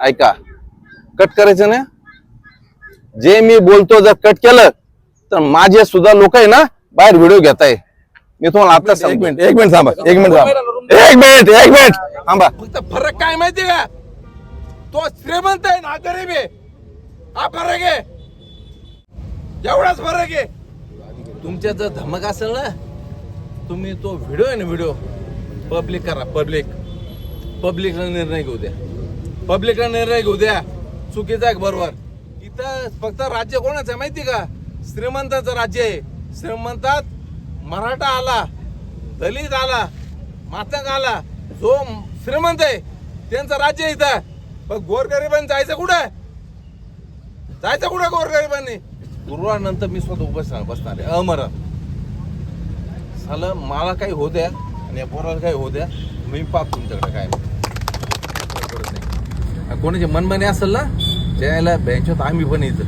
ऐका कट करायचं ना जे मी बोलतो जर कट केलं तर माझे सुद्धा लोक आहे ना बाहेर व्हिडिओ घेत आहे मी तुम्हाला आता एक मिनिट एक मिनिट थांबा एक मिनिट थांबा. एक मिनिट एक मिनिट. थांबा. फक्त फरक काय माहितीये का? तो श्रीमंत आहे ना गरीब आहे. हा फरक आहे. एवढाच फरक आहे. तुमच्या जर धमक असेल ना तुम्ही तो व्हिडिओ आहे ना व्हिडिओ पब्लिक करा पब्लिक पब्लिकला निर्णय घेऊ द्या. पब्लिकला निर्णय घेऊ द्या. चुकीचा आहे बरोबर. इथं फक्त राज्य कोणाचं आहे माहिती का? श्रीमंताचं राज्य आहे. श्रीमंतात मराठा आला दलित आला मातंग आला जो श्रीमंत आहे त्यांचं राज्य आहे इथं. पण गोरगरिबांनी जायचं कुठं? जायचं कुठं गोरगरिबांनी? गुरुवारनंतर मी स्वतः उभं बसणार आहे. अमर झालं मला काही होऊ द्या आणि या पोराला काही होऊ द्या. मी पाप तुमच्याकडे काय कोणाचे मनमाने असेल ना त्याला बँकेत आम्ही पण येतो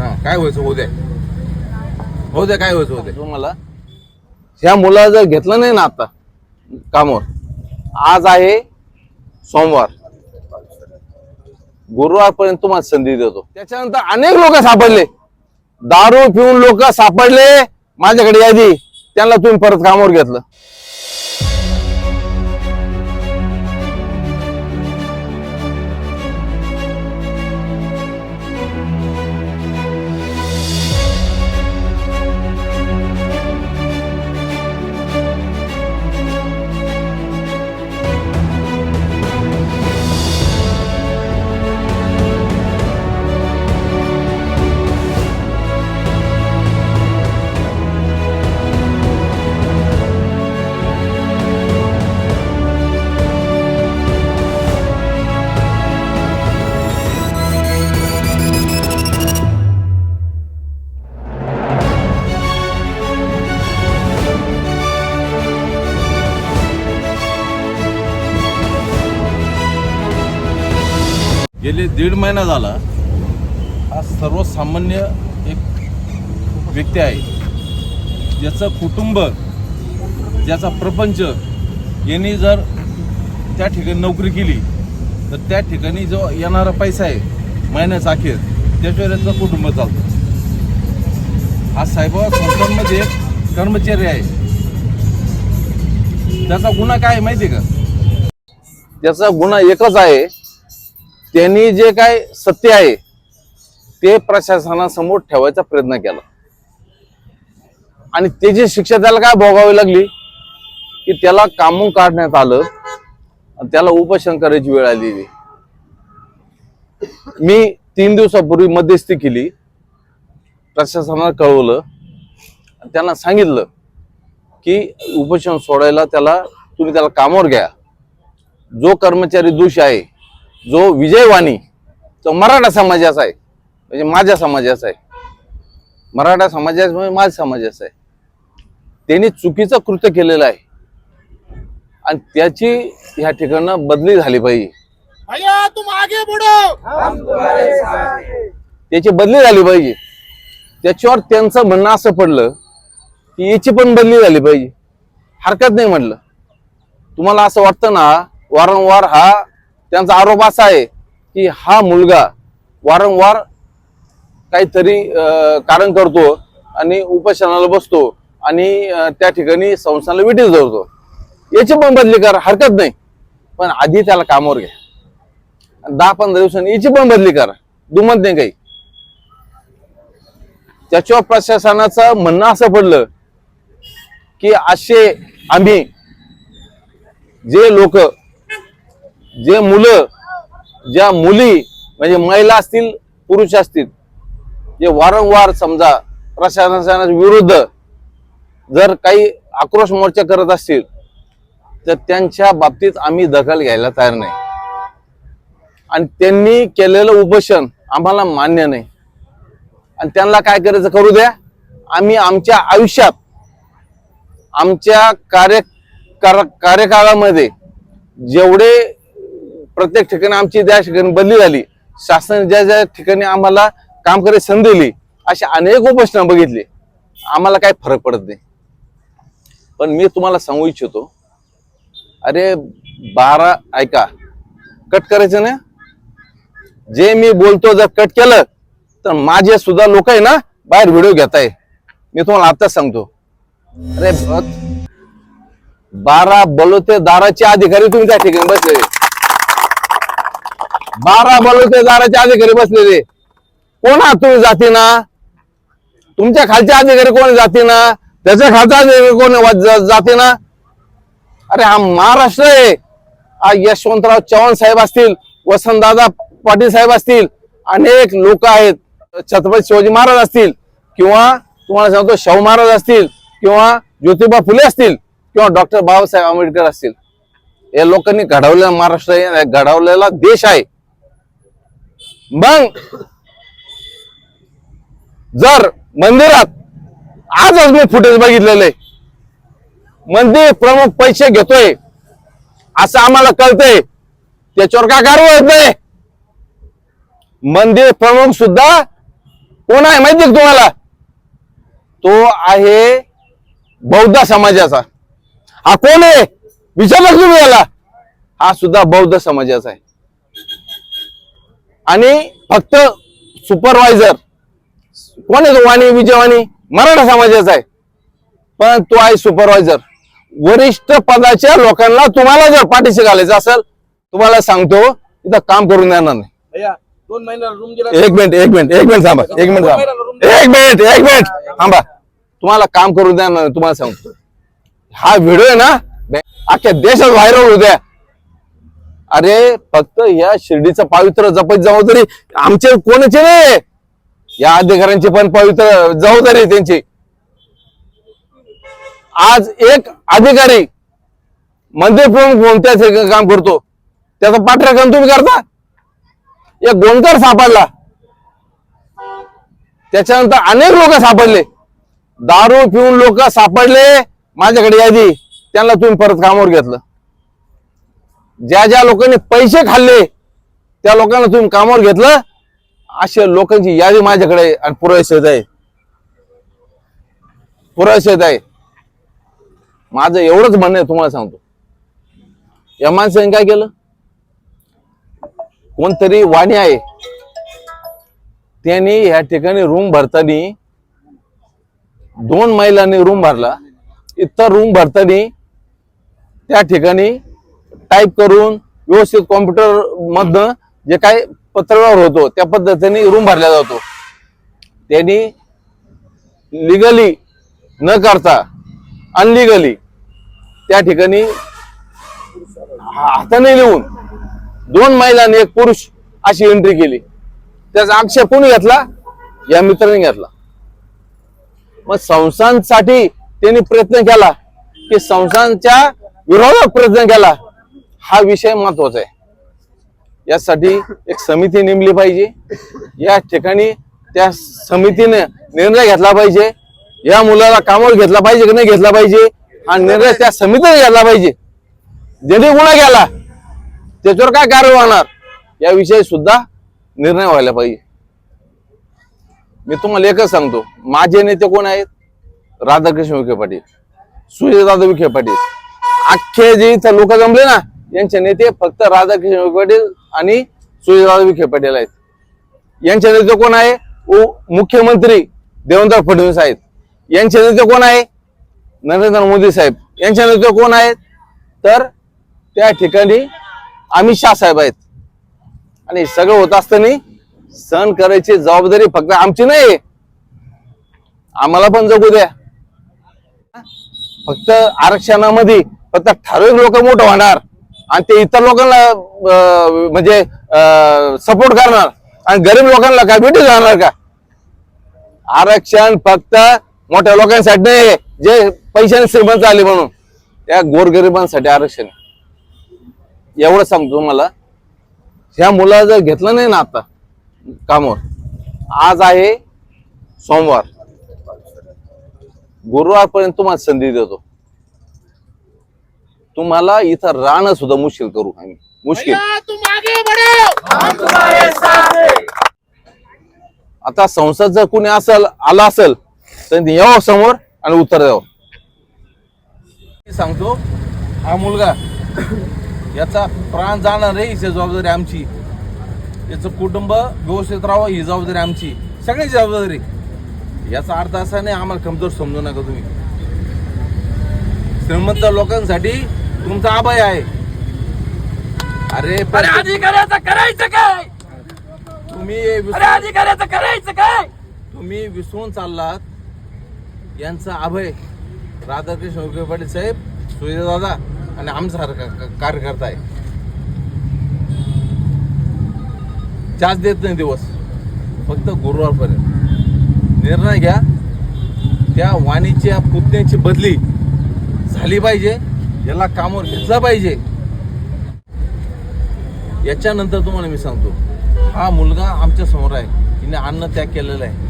हा काय व्हायचं उद्या. द्या द्या काय व्हायचं उद्या. द्या तुम्हाला. ह्या मुला जर घेतलं नाही ना आता कामावर आज आहे सोमवार. गुरुवारपर्यंत तुम्हाला संधी देतो. त्याच्यानंतर अनेक लोक सापडले. दारू पिऊन लोक सापडले. माझ्याकडे यादी. त्यांना तुम्ही परत कामावर घेतलं. गेले दीड महिना झाला हा सर्वसामान्य एक व्यक्ती आहे. ज्याचं कुटुंब ज्याचा प्रपंच यांनी जर त्या ठिकाणी नोकरी केली तर त्या ठिकाणी जो येणारा पैसा आहे महिन्याचा अखेर त्याच्यावर याचं कुटुंब चालतं. हा साहेबा संस्थांमध्ये एक कर्मचारी आहे. त्याचा गुन्हा काय आहे माहिती का? त्याचा गुन्हा एकच आहे. त्यांनी जे काय सत्य आहे ते प्रशासनासमोर ठेवायचा प्रयत्न केला. आणि त्याची शिक्षा त्याला काय भोगावी लागली की त्याला कामून काढण्यात आलं आणि त्याला उपोषण करायची वेळ आलेली मी तीन दिवसापूर्वी मध्यस्थी केली. प्रशासनाला कळवलं. त्यांना सांगितलं की उपोषण सोडायला त्याला तुम्ही त्याला कामावर घ्या. जो कर्मचारी दोषी आहे जो विजयवाणी तो मराठा समाजाचा आहे. म्हणजे माझ्या समाजाचा आहे. मराठा समाजाचा म्हणजे माझ्या समाजाचा आहे. त्यांनी चुकीचं कृत्य केलेलं आहे. आणि त्याची ह्या ठिकाणं बदली झाली पाहिजे. त्याची बदली झाली पाहिजे. त्याच्यावर त्यांचं म्हणणं असं पडलं की याची पण बदली झाली पाहिजे. हरकत नाही म्हटलं. तुम्हाला असं वाटतं ना वारंवार हा त्यांचा आरोप असा आहे की हा मुलगा वारंवार काहीतरी अं, कारण करतो आणि उपोषणाला बसतो आणि त्या ठिकाणी संस्थांना विटीस धरतो. याची पण बदली करा हरकत नाही पण आधी त्याला कामावर घ्या. दहा पंधरा दिवसांनी याची पण बदली करा दुमत नाही काही. त्याच्यावर प्रशासनाचं म्हणणं असं पडलं की असे आम्ही जे लोक जे मुलं ज्या मुली म्हणजे महिला असतील पुरुष असतील जे वारंवार समजा प्रशासनाच्या विरुद्ध जर काही आक्रोश मोर्चा करत असतील तर त्यांच्या बाबतीत आम्ही दखल घ्यायला तयार नाही. आणि त्यांनी केलेलं उपोषण आम्हाला मान्य नाही. आणि त्यांना काय करायचं करू द्या? आम्ही आमच्या आयुष्यात आमच्या कार्य कार- कार्यकाळामध्ये जेवढे प्रत्येक ठिकाणी आमची ज्या ठिकाणी बदली झाली शासन ज्या ज्या ठिकाणी आम्हाला काम करायची संधी दिली अशी अनेक उपोषणा बघितली. आम्हाला काही फरक पडत नाही. पण मी तुम्हाला सांगू इच्छितो अरे बारा ऐका कट करायचं ना जे मी बोलतो जर कट केलं तर माझे सुद्धा लोक आहे ना बाहेर व्हिडिओ घेत आहे मी तुम्हाला आताच सांगतो. अरे बारा बलोते दाराचे अधिकारी तुम्ही त्या ठिकाणी बसले. बारा बलुतेदाराचे अधिकारी बसलेले. कोण आहात तुम्ही जाती ना तुमच्या खालचे अधिकारी कोण जाते ना त्याच्या खालचा अधिकारी कोण जाती जाते ना अरे हा महाराष्ट्र आहे. हा यशवंतराव चव्हाण साहेब असतील वसंतदादा पाटील साहेब असतील अनेक लोक आहेत. छत्रपती शिवाजी महाराज असतील किंवा तुम्हाला सांगतो शाहू महाराज असतील किंवा ज्योतिबा फुले असतील किंवा डॉक्टर बाबासाहेब आंबेडकर असतील. या लोकांनी घडवलेला महाराष्ट्र घडवलेला देश आहे. मग जर मंदिरात आजच मी फुटेज बघितलेलं. मंदिर प्रमुख पैसे घेतोय. असं आम्हाला कळतंय. त्याच्यावर काय कारवाई होत नाही? मंदिर प्रमुख सुद्धा कोण आहे माहिती तुम्हाला? तो आहे बौद्ध समाजाचा. हा कोण आहे? विचारलं तुम्ही याला? हा सुद्धा बौद्ध समाजाचा आहे. आणि फक्त सुपरवायझर कोण आहे तो वाणी विजयवाणी मराठा समाजाचा आहे. पण तो आहे सुपरवायझर वरिष्ठ पदाच्या लोकांना तुम्हाला जर पाठीशी घालायचं असेल तुम्हाला सांगतो इथं काम करून देणार नाही. दोन महिन्याला एक मिनिट एक मिनिट एक मिनिट थांबा एक मिनिट थांबा. एक मिनिट एक मिनिट. थांबा. तुम्हाला काम करून देणार नाही तुम्हाला सांगतो. हा व्हिडिओ आहे ना अख्ख्या देशात व्हायरल होऊ द्या अरे फक्त या शिर्डीचं पावित्र जपत जबाबदारी आमचे कोणाचे नाही या अधिकाऱ्यांची पण पवित्र जबाबदारी आहे त्यांची. आज एक अधिकारी मंदिर प्रमुख कोणत्याच काम करतो? त्याचा पाठराखण तुम्ही करता? एक गोंधळ सापडला. त्याच्यानंतर अनेक लोक सापडले. दारू पिऊन लोक सापडले. माझ्याकडे यादी. त्यांना तुम्ही परत कामावर घेतलं. ज्या ज्या लोकांनी पैसे खाल्ले त्या लोकांना तुम्ही कामावर घेतलं अशा लोकांची यादी माझ्याकडे आणि पुरायशेत आहे. पुरायशेत आहे. माझं एवढंच म्हणणं आहे तुम्हाला सांगतो. या माणसाने काय केलं? कोणतरी वाणी आहे. त्यांनी ह्या ठिकाणी रूम भरताना दोन महिलांनी रूम भरला. इतर रूम भरताना त्या ठिकाणी टाईप करून व्यवस्थित कॉम्प्युटर मधनं जे काय पत्रव्यवहार होतो त्या पद्धतीने रूम भरला जातो. त्यांनी लिगली न करता अनलिगली त्या ठिकाणी हाताने लिहून दोन महिला आणि एक पुरुष अशी एंट्री केली. त्याचा आक्षेप कोणी घेतला? या मित्राने घेतला. मग संस्थांसाठी त्यांनी प्रयत्न केला की संस्थांच्या विरोधात प्रयत्न केला. हा विषय महत्त्वाचा आहे. यासाठी एक समिती नेमली पाहिजे. या ठिकाणी त्या समितीने निर्णय घेतला पाहिजे. या मुलाला कामावर घेतला पाहिजे की नाही घेतला पाहिजे? हा निर्णय त्या समितीने घेतला पाहिजे. ज्यांनी गुन्हा गेला त्याच्यावर काय कारवाई होणार? याविषयी सुद्धा निर्णय व्हायला पाहिजे. मी तुम्हाला एकच सांगतो. माझे नेते कोण आहेत? राधाकृष्ण विखे पाटील सूर्यदादा विखे पाटील. अख्खे जे इथं लोक जमले ना यांचे नेते फक्त राधाकृष्ण विखे पाटील आणि सुजयराव विखे पाटील आहेत. यांचे नेते कोण आहे? मुख्यमंत्री देवेंद्र फडणवीस आहेत. यांचे नेते कोण आहे? नरेंद्र मोदी साहेब. यांचे नेते कोण आहेत? तर त्या ठिकाणी अमित शाह साहेब आहेत. आणि सगळं होत असताना सहन करायची जबाबदारी फक्त आमची नाही. आम्हाला पण जगू द्या. फक्त आरक्षणामध्ये फक्त ठराविक लोक मोठं होणार. आणि ते इतर लोकांना अं, म्हणजे सपोर्ट करणार. आणि गरीब लोकांना काय भेटू जाणार का? आरक्षण फक्त मोठ्या लोकांसाठी नाही जे पैशाने श्रीमंत आले म्हणून. त्या गोरगरिबांसाठी आरक्षण एवढं सांगतो तुम्हाला. ह्या मुला जर घेतलं नाही ना आता कामावर आज आहे सोमवार. गुरुवारपर्यंत तुम्हाला संधी देतो. तुम्हाला इथं राहणं सुद्धा मुश्किल करू आम्ही. मुश्किल. तुम आगे बढ़ो. आता संसद जर कुणी असेल आला असेल तर यावं समोर आणि उत्तर द्यावं. सांगतो हा मुलगा याचा प्राण जाणार आहे ही जबाबदारी आमची. याचं कुटुंब व्यवस्थित राहावं ही जबाबदारी आमची. सगळ्यांची जबाबदारी. याचा अर्थ असा नाही आम्हाला कमजोर समजू नका तुम्ही. श्रीमंत लोकांसाठी तुमचा आभाय आहे. अरे अरे अधिकाऱ्याचं करायचं काय? तुम्ही अरे विसरून- अधिकाऱ्याचं करायचं काय? तुम्ही विसरून चाललात. यांचा अभय राधाकृष्ण विखे पाटील साहेब दादा आणि क- कार्यकर्ता आहे. चाच देत नाही दिवस. फक्त गुरुवारपर्यंत. निर्णय घ्या. त्या वाणीच्या पुतण्याची बदली झाली पाहिजे. याला कामावर घेतला पाहिजे. याच्यानंतर तुम्हाला मी सांगतो. हा मुलगा आमच्यासमोर आहे. तिने अन्न त्याग केलेला आहे.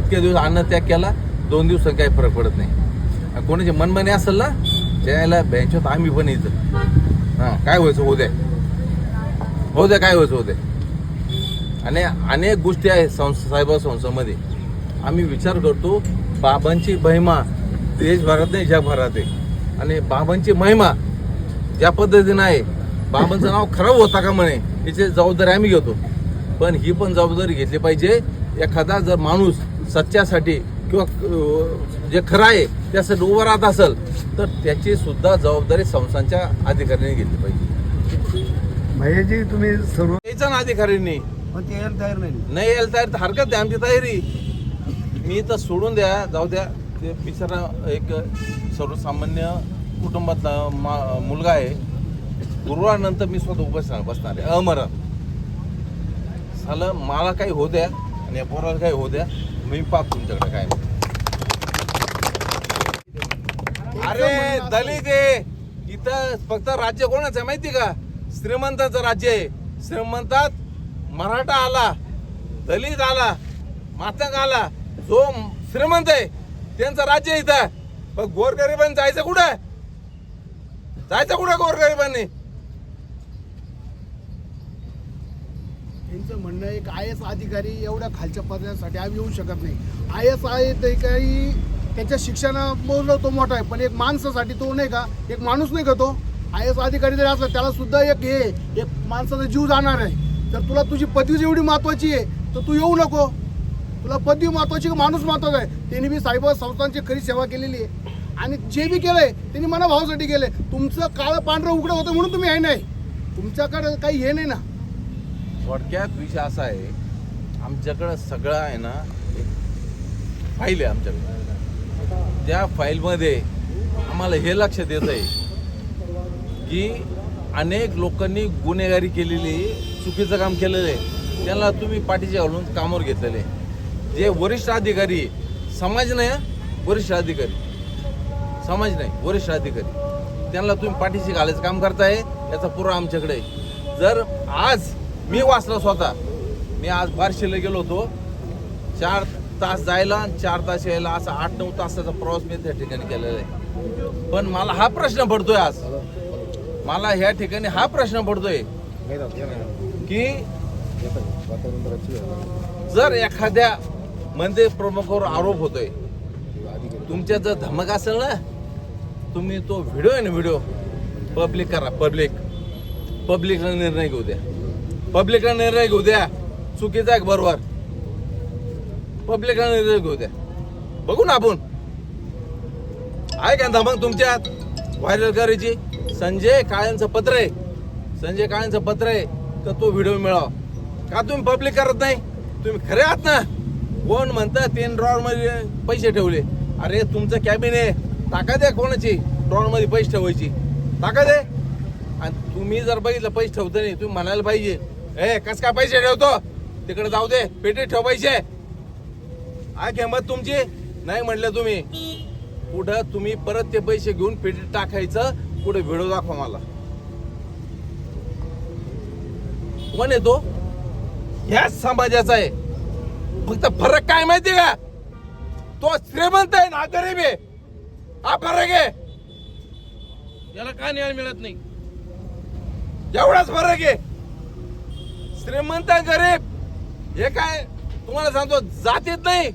इतके दिवस अन्न त्याग केला दोन दिवसात काही फरक पडत नाही. कोणाचे मनमाने असेल ना त्याला बँचत आम्ही पण येतो हां काय व्हायचं उद्या हो द्या काय व्हायचं उद्या आणि अनेक गोष्टी आहेत संस्था साहेबा संस्थामध्ये. आम्ही विचार करतो बाबांची महिमा देशभरात नाही जगभरात आहे आणि बाबांची महिमा ज्या पद्धतीनं आहे बाबांचं नाव खराब होता का म्हणे याची जबाबदारी आम्ही घेतो. पण ही पण जबाबदारी घेतली पाहिजे एखादा जर माणूस सत्यासाठी किंवा जे खरं आहे त्यासाठी उभं राहत असेल तर त्याची सुद्धा जबाबदारी संस्थांच्या अधिकाऱ्यांनी घेतली पाहिजे. भैयाजी तुम्ही सर्व यायचं ना अधिकाऱ्यांनी. नाही. नाही यायला तयार तर हरकत आहे आमची तयारी. मी तर सोडून द्या जाऊ द्या. ते बिचारा एक सर्वसामान्य कुटुंबातला मा मुलगा आहे. गुरुवारनंतर मी स्वतः उभं बसणार आहे. अमरण. झालं मला काही होऊ द्या आणि या पोराला काही होऊ द्या. मी पाहतो तुमच्याकडे काय अरे दलित आहे. इथं फक्त राज्य कोणाचं आहे माहिती का? श्रीमंताचं राज्य आहे. श्रीमंतात मराठा आला दलित आला मातंग आला. जो श्रीमंत आहे त्यांचं राज्य इथं. मग गोरगरिबांनी जायचं कुठं? जायचं कुठं गोरगरिबांनी? त्यांचं म्हणणं एक आय एस अधिकारी एवढ्या खालच्या पदासाठी आम्ही येऊ शकत नाही. आय एस आय अधिकारी त्याच्या शिक्षणा तो मोठा आहे पण एक माणसासाठी तो नाही का एक माणूस नाही का तो? आय एस अधिकारी जरी असला त्याला सुद्धा एक हे एक माणसाचा जीव जाणार आहे. तर तुला तुझी पदवीच एवढी महत्वाची आहे तर तू येऊ नको. तुला पदवी महत्वाची की माणूस महत्त्वाचा आहे? त्यांनी बी साहेब संस्थांची खरी सेवा केलेली आहे. आणि जे बी केलंय त्यांनी मनाभावासाठी केलंय. तुमचं काळं पांढरं उघडं होतं म्हणून तुम्ही आहे नाही. तुमच्याकडे काही हे नाही ना. थोडक्यात विषय असा आहे आमच्याकडं सगळं आहे ना एक फाईल आहे आमच्याकडे. त्या फाईलमध्ये आम्हाला हे लक्षात येत आहे की अनेक लोकांनी गुन्हेगारी केलेली चुकीचं काम केलेलं आहे. त्यांना तुम्ही पाठीचे घालून कामावर घेतलेले जे वरिष्ठ अधिकारी समाज नाही वरिष्ठ अधिकारी. समाज नाही वरिष्ठ अधिकारी. त्यांना तुम्ही पाठीशी घालायचं काम करताय याचा पुरावा आमच्याकडे आहे. जर आज मी वाचला स्वतः मी आज बार्शीला गेलो होतो चार तास जायला आणि चार तास यायला असा आठ नऊ तासाचा प्रवास मी त्या ठिकाणी केलेला आहे. पण मला हा प्रश्न पडतोय आज. मला ह्या ठिकाणी हा प्रश्न पडतोय. की जर एखाद्या मंदिर प्रमुखावर आरोप होतोय. तुमच्या जर धमक असेल ना तुम्ही तो व्हिडिओ आहे ना व्हिडिओ पब्लिक करा पब्लिक. पब्लिकला निर्णय घेऊ द्या. पब्लिकला निर्णय घेऊ द्या. चुकीचा आहे का बरोबर? पब्लिकला निर्णय घेऊ द्या. बघू ना आपण. आहे का धमक तुमच्यात? व्हायरल करायची संजय काळ्यांचं पत्र आहे. संजय काळ्यांचं पत्र आहे तर तो व्हिडिओ मिळावा? का तुम्ही पब्लिक करत नाही? तुम्ही खरे आहात ना? कोण म्हणतं तीन ड्रॉवर मध्ये पैसे ठेवले. अरे तुमचं कॅबिन आहे. ताकद आहे कोणाची ड्रॉवर मध्ये पैसे ठेवायची. ताकद आहे आणि तुम्ही जर बघितलं पैसे ठेवतो नाही तुम्ही म्हणायला पाहिजे. ए कस काय पैसे ठेवतो? तिकडे जाऊ दे पेटीत ठेव पैसे. आहे किंमत तुमची? नाही म्हणलं तुम्ही. पुढं तुम्ही परत ते पैसे घेऊन पेटीत टाकायचं पुढे व्हिडिओ दाखवा मला. कोण येतो तो? ह्याच समाजाचा आहे. फक्त फरक काय माहिती का? तो श्रीमंत आहे ना गरीब आहे. हा फरक आहे. याला का न्याय मिळत नाही? एवढाच फरक आहे. श्रीमंत गरीब. हे काय तुम्हाला सांगतो जातीत नाही.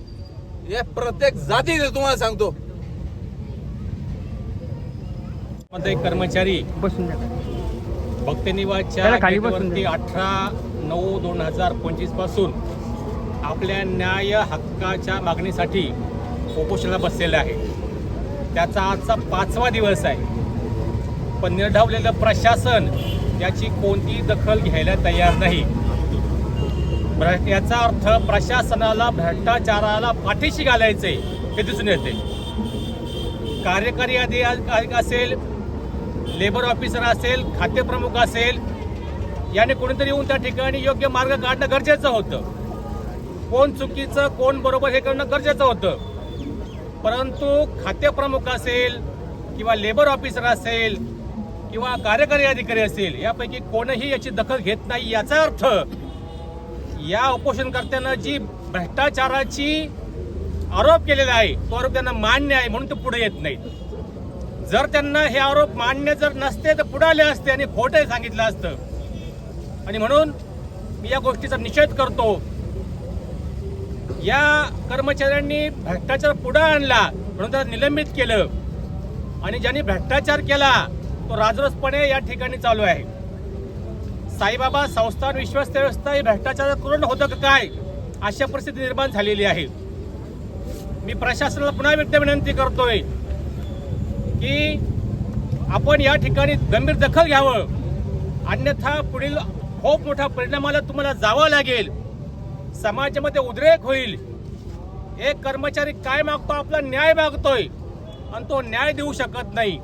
हे प्रत्येक जातीत तुम्हाला सांगतो. मध्ये कर्मचारी बसून द्या. भक्त निवासच्या त्याला खाली बसून गेटवरती दे. अठरा नऊ दोन हजार पंचवीसपासून आपल्या न्याय हक्काच्या मागणीसाठी उपोषणाला बसलेलं आहे. त्याचा आजचा पाचवा दिवस आहे. पण निर्ढावलेलं प्रशासन याची कोणतीही दखल घ्यायला तयार नाही. भ्र- याचा अर्थ प्रशासनाला भ्रष्टाचाराला पाठीशी घालायचे हे दिसून येते. कार्यकारी अधिकारी असेल लेबर ऑफिसर असेल खातेप्रमुख असेल याने कोणीतरी येऊन त्या ठिकाणी योग्य मार्ग काढणं गरजेचं होतं. कोण चुकीचं कोण बरोबर हे करणं गरजेचं होतं. परंतु खातेप्रमुख असेल किंवा लेबर ऑफिसर असेल किंवा कार्यकारी अधिकारी असेल यापैकी कोणीही याची दखल घेत नाही याचा अर्थ या उपोषणकर्त्यांना जी भ्रष्टाचाराची आरोप केलेला आहे तो आरोप त्यांना मान्य आहे म्हणून ते पुढे येत नाहीत. जर त्यांना हे आरोप मान्य जर नसते तर पुढे आले असते आणि खोटे सांगितलं असतं. आणि म्हणून मी या गोष्टीचा निषेध करतो या कर्मचाऱ्यांनी भ्रष्टाचार पुढे आणला म्हणून त्याला निलंबित केलं. आणि ज्यांनी भ्रष्टाचार केला तो राजरोसपणे या ठिकाणी चालू आहे. साईबाबा संस्थान विश्वास व्यवस्था ही भ्रष्टाचार करून होतं का काय अशा परिस्थिती निर्माण झालेली आहे. मी प्रशासनाला पुन्हा व्यक्त विनंती करतोय की आपण या ठिकाणी गंभीर दखल घ्यावं. अन्यथा पुढील खूप मोठा परिणामाला तुम्हाला जावं लागेल. समाजामध्ये उद्रेक होईल. एक कर्मचारी काय मागतो आपला न्याय मागतोय. आणि तो न्याय देऊ शकत नाही.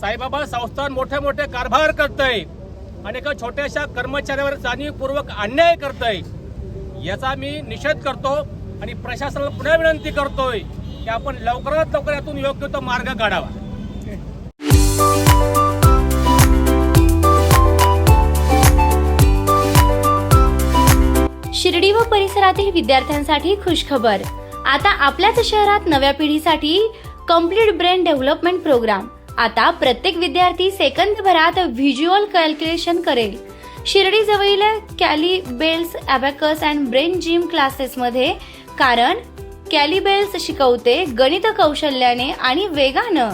साईबाबा संस्थान मोठे मोठे कारभार करतय. आणि एका छोट्याशा कर्मचाऱ्यावर जाणीवपूर्वक अन्याय करतय. याचा मी निषेध करतो आणि प्रशासनाला पुन्हा विनंती करतोय की आपण लवकरात लवकर यातून योग्य तो मार्ग काढावा. व परिसरातील विद्यार्थ्यांसाठी खुशखबर. आता आपल्याच शहरात नव्या पिढीसाठी कंप्लीट ब्रेन डेव्हलपमेंट प्रोग्राम आता प्रत्येक विद्यार्थी सेकंदभरात व्हिज्युअल कॅल्क्युलेशन करेल. शिर्डी जवळील Kelly Bells abacus and brain gym क्लासेसमध्ये कारण कॅली बेल्स शिकवते गणित कौशल्याने आणि वेगानं.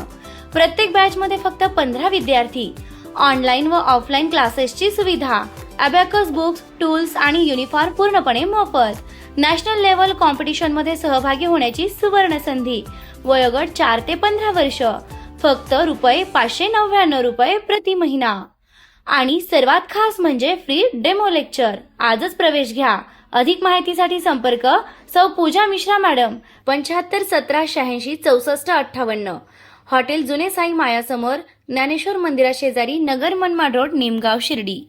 प्रत्येक बॅचमध्ये फक्त पंधरा विद्यार्थी. ऑनलाईन व ऑफलाईन क्लासेसची सुविधा. अबॅकस बुक्स टूल्स आणि युनिफॉर्म पूर्णपणे मोफत. नॅशनल लेवल कॉम्पिटिशनमध्ये सहभागी होण्याची सुवर्ण संधी वयोगट चार ते पंधरा वर्ष. फक्त रुपये पाचशे नव्याण्णव रुपये प्रति महिना. आणि सर्वात खास म्हणजे फ्री डेमो लेक्चर आजच प्रवेश घ्या. अधिक माहितीसाठी संपर्क सौ पूजा मिश्रा मॅडम पंच्याहत्तर सतरा शहाऐंशी चौसष्ट अठ्ठावन्न. हॉटेल जुने साई मायासमोर ज्ञानेश्वर मंदिरा शेजारी नगर मनमाड रोड निमगाव शिर्डी.